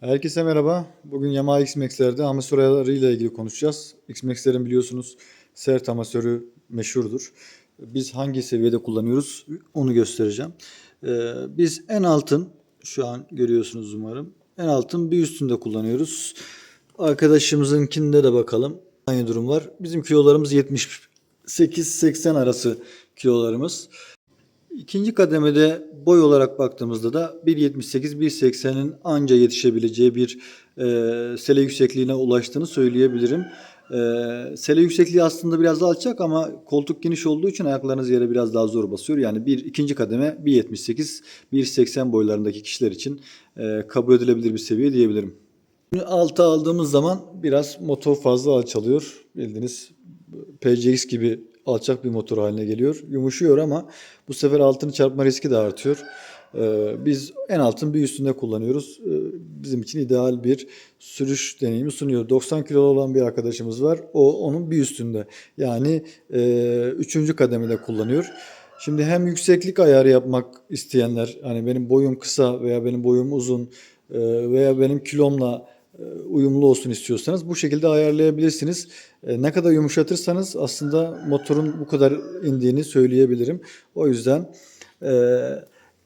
Herkese merhaba. Bugün Yamaha X-Max'lerde amasör ayarları ile ilgili konuşacağız. X-Max'lerin biliyorsunuz sert amasörü meşhurdur. Biz hangi seviyede kullanıyoruz onu göstereceğim. Ee, biz en altın, şu an görüyorsunuz umarım. En altın bir üstünde kullanıyoruz. Arkadaşımızınkinde de bakalım. Aynı durum var. Bizim kilolarımız 78-80 arası kilolarımız. İkinci kademede boy olarak baktığımızda da 1.78-1.80'in anca yetişebileceği bir e, sele yüksekliğine ulaştığını söyleyebilirim. E, sele yüksekliği aslında biraz daha alçak ama koltuk geniş olduğu için ayaklarınız yere biraz daha zor basıyor. Yani bir ikinci kademe 1.78-1.80 boylarındaki kişiler için e, kabul edilebilir bir seviye diyebilirim. Alta aldığımız zaman biraz motor fazla alçalıyor. Bildiğiniz PCX gibi alçak bir motor haline geliyor. Yumuşuyor ama bu sefer altını çarpma riski de artıyor. Ee, biz en altın bir üstünde kullanıyoruz. Ee, bizim için ideal bir sürüş deneyimi sunuyor. 90 kilo olan bir arkadaşımız var. O onun bir üstünde. Yani e, üçüncü kademede kullanıyor. Şimdi hem yükseklik ayarı yapmak isteyenler, hani benim boyum kısa veya benim boyum uzun e, veya benim kilomla uyumlu olsun istiyorsanız bu şekilde ayarlayabilirsiniz. E, Ne kadar yumuşatırsanız aslında motorun bu kadar indiğini söyleyebilirim. O yüzden e,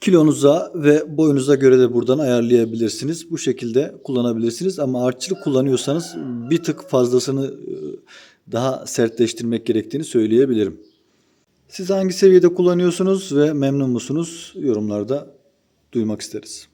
kilonuza ve boyunuza göre de buradan ayarlayabilirsiniz. Bu şekilde kullanabilirsiniz ama artçılık kullanıyorsanız bir tık fazlasını e, daha sertleştirmek gerektiğini söyleyebilirim. Siz hangi seviyede kullanıyorsunuz ve memnun musunuz? Yorumlarda duymak isteriz.